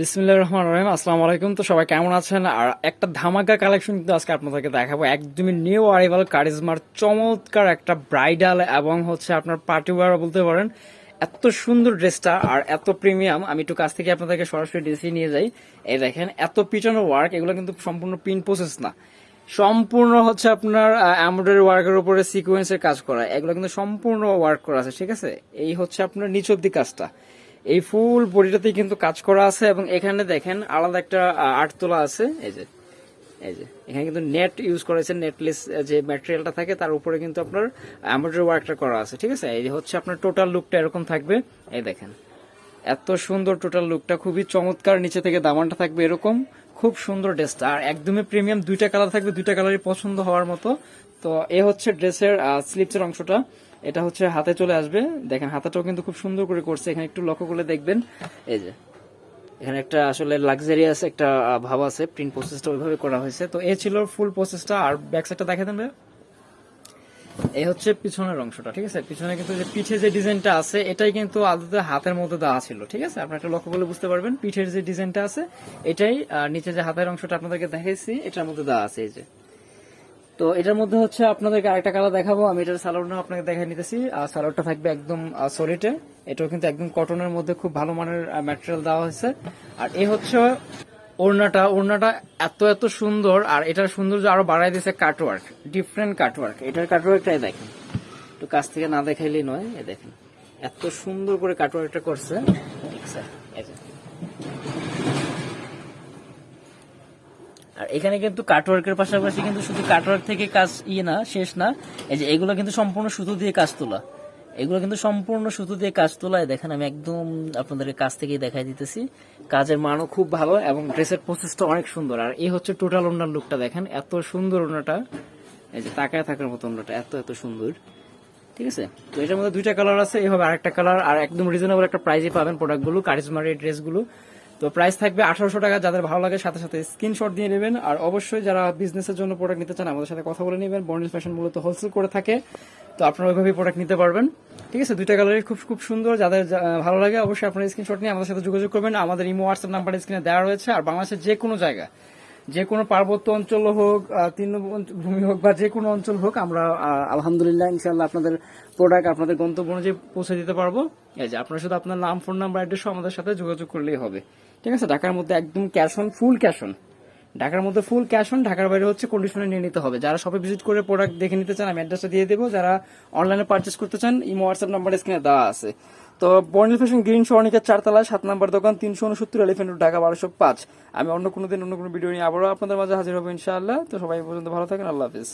বিসমিল্লাহ রহমান রহিম, আসসালামু আলাইকুম। তো সবাই কেমন আছেন? আর একটা ধামাকা কালেকশন কিন্তু আজকে আপনাদেরকে দেখাবো। একদমই নিউ আরাইভাল কারিজমার চমৎকার একটা ব্রাইডাল এবং হচ্ছে আপনার পার্টি ওয়ার বলতে পারেন। এত সুন্দর ড্রেসটা আর এত প্রিমিয়াম আমি একটু কাছ থেকে আপনাদেরকে সরাসরি ড্রেসই নিয়ে যাই। এই দেখেন, এত পিছনের ওয়ার্ক এগুলো কিন্তু সম্পূর্ণ পিন প্রসেস না। সম্পূর্ণ হচ্ছে আপনার এমব্রয়ডারি ওয়ার্কের উপরে সিকোয়েন্সের কাজ করা। এগুলো কিন্তু সম্পূর্ণ ওয়ার্ক করা আছে, ঠিক আছে? এই হচ্ছে আপনার নিচ অব্দি কাজটা। এই ফুল বডিটাতেই কিন্তু কাজ করা আছে এবং এখানে দেখেন আলাদা একটা আর্ট তোলা আছে। এই যে এই যে, এখানে কিন্তু নেট ইউজ করেছে নেটলেস যে ম্যাটেরিয়ালটা থাকে তার উপরে কিন্তু আপনার এমব্রয়ডারি ওয়ার্কটা করা আছে, ঠিক আছে? এই হচ্ছে আপনার টোটাল লুকটা এরকম থাকবে। এই দেখেন, এত সুন্দর টোটাল লুকটা খুবই চমৎকার, নিচে থেকে দামানটা থাকবে এরকম। খুব সুন্দর ড্রেসটা আর একদমই প্রিমিয়াম দুইটা কালার থাকবে, দুইটা কালারই পছন্দ হওয়ার মতো। তো এ হচ্ছে ড্রেসের স্লিপসের অংশটা। এটা হচ্ছে হাতে চলে আসবে। দেখেন, হাতাটাও কিন্তু খুব সুন্দর করে করছে। এখানে একটু লক্ষ্য করলে দেখবেন। এই যে, এখানে একটা আসলে লাক্সারিয়াস একটা ভাব আছে। প্রিন্ট প্রসেসটা ওইভাবে করা হয়েছে। তো এ ছিল ফুল প্রসেসটা আর ব্যাক সাইডটা দেখা ভাইয়া? এই হচ্ছে পিছনের অংশটা, ঠিক আছে? পিছনে কিন্তু যে পিঠে যে ডিজাইনটা আছে, এটাই কিন্তু আদতে হাতের মধ্যে দেওয়া ছিল, ঠিক আছে? আপনার একটা লক্ষ্য করলে বুঝতে পারবেন। পিঠের যে ডিজাইনটা আছে, এটাই নিচে যে হাতের অংশটা আপনাদেরকে দেখাইছি, এটার মধ্যে দেওয়া আছে, এই যে। তো এটার মধ্যে হচ্ছে আপনাদেরকে আরেকটা কালার দেখাবো। আমি এটার সালোয়ারটা আপনাকে দেখাই নিতেছি। আর সালোয়ারটা থাকবে একদম সলিটে এটাও কিন্তু একদম কটনের মধ্যে খুব ভালো মানের ম্যাটেরিয়াল দেওয়া হয়েছে। আর এ হচ্ছে ওড়নাটা। ওড়নাটা এত এত সুন্দর। আর এটার সৌন্দর্য আরও বাড়াই দিয়েছে কাটওয়ার্ক ডিফারেন্ট কাটওয়ার্ক এটার কাটওয়ার্কটাই দেখেন। একটু কাছ থেকে না দেখাইলেই নয়, এ দেখেন। এত সুন্দর করে কাটওয়ার্কটা করছে। ঠিক আছে এখানে কিন্তু কাটওয়ার্কের পাশাপাশি কিন্তু শুধু কাটওয়ার্ক থেকে কাজ ইয়ে না, শেষ না, এই যে এগুলো কিন্তু সম্পূর্ণ সুতো দিয়ে কাজ তোলা। এগুলো কিন্তু সম্পূর্ণ সুতো দিয়ে কাজ তোলা এই দেখেন আমি একদম আপনাদের কাছ থেকেই দেখাই দিতেছি। কাজের মানও খুব ভালো এবং ড্রেসের প্রসেসটা অনেক সুন্দর। আর এই হচ্ছে টোটাল ওনার লুকটা দেখেন, এত সুন্দর ওনাটা। এই যে তাকায় থাকার মতো ওনাটা, এত এত সুন্দর। ঠিক আছে? তো এটার মধ্যে দুইটা কালার আছে এইভাবে আরেকটা কালার আর একদম রিজনেবল একটা প্রাইসে পাবেন প্রোডাক্টগুলো কারিজমার এই ড্রেসগুলো তো প্রাইস থাকবে আঠারোশো টাকা। যাদের ভালো লাগে সাথে সাথে স্ক্রিনশট দিয়ে নেবেন। আর অবশ্যই যারা বিজনেসের জন্য প্রোডাক্ট নিতে চান, আমাদের সাথে কথা বলে নেবেন। বর্নিস ফ্যাশন মূলত হোলসেল করে থাকে। তো আপনারা ওইভাবেই প্রোডাক্ট নিতে পারবেন। ঠিক আছে? দুইটা কালারই খুব খুব সুন্দর। যাদের ভালো লাগে অবশ্যই আপনারা স্ক্রিনশট নিয়ে আমাদের সাথে যোগাযোগ করবেন। আমাদের ইমো হোয়াটসঅ্যাপ নাম্বার স্ক্রিনে দেওয়া রয়েছে। আর বাংলাদেশের যে কোনো জায়গা যে কোনো পার্বত্য অঞ্চল হোক তৃণভূমি হোক বা যে কোনো অঞ্চল হোক, আমরা আলহামদুলিল্লাহ ইনশাল্লাহ আপনাদের প্রোডাক্ট আপনাদের গন্তব্য অনুযায়ী পৌঁছে দিতে পারব। এই যে আপনার শুধু আপনার নাম ফোন নাম্বার অ্যাড্রেস আমাদের সাথে যোগাযোগ করলেই হবে। ঠিক আছে? ঢাকার মধ্যে একদম cash on full cash on ঢাকার মধ্যে ফুল ক্যাশ অন ঢাকার বাইরে হচ্ছে কন্ডিশনে নিয়ে নিতে হবে। যারা শপে ভিজিট করে প্রোডাক্ট দেখে নিতে চান, আমি অ্যাড্রেসটা দিয়ে দেবো। যারা অনলাইনে পার্চেস করতে চান ইমো হোয়াটসঅ্যাপ নাম্বার স্ক্রিনে দেওয়া আছে। তো বর্ণিল ফ্যাশন গ্রিন সরণিকার চারতলা সাত নাম্বার দোকান, তিনশো উনসত্তর এলিফেন্ট ঢাকা বারোশো পাঁচ। আমি অন্য কোনো দিন, অন্য কোনো ভিডিও নিয়ে আবারও আপনাদের মাঝে হাজির হব ইনশাআল্লাহ। তো সবাই পর্যন্ত ভালো থাকেন, আল্লাহ হাফিজ।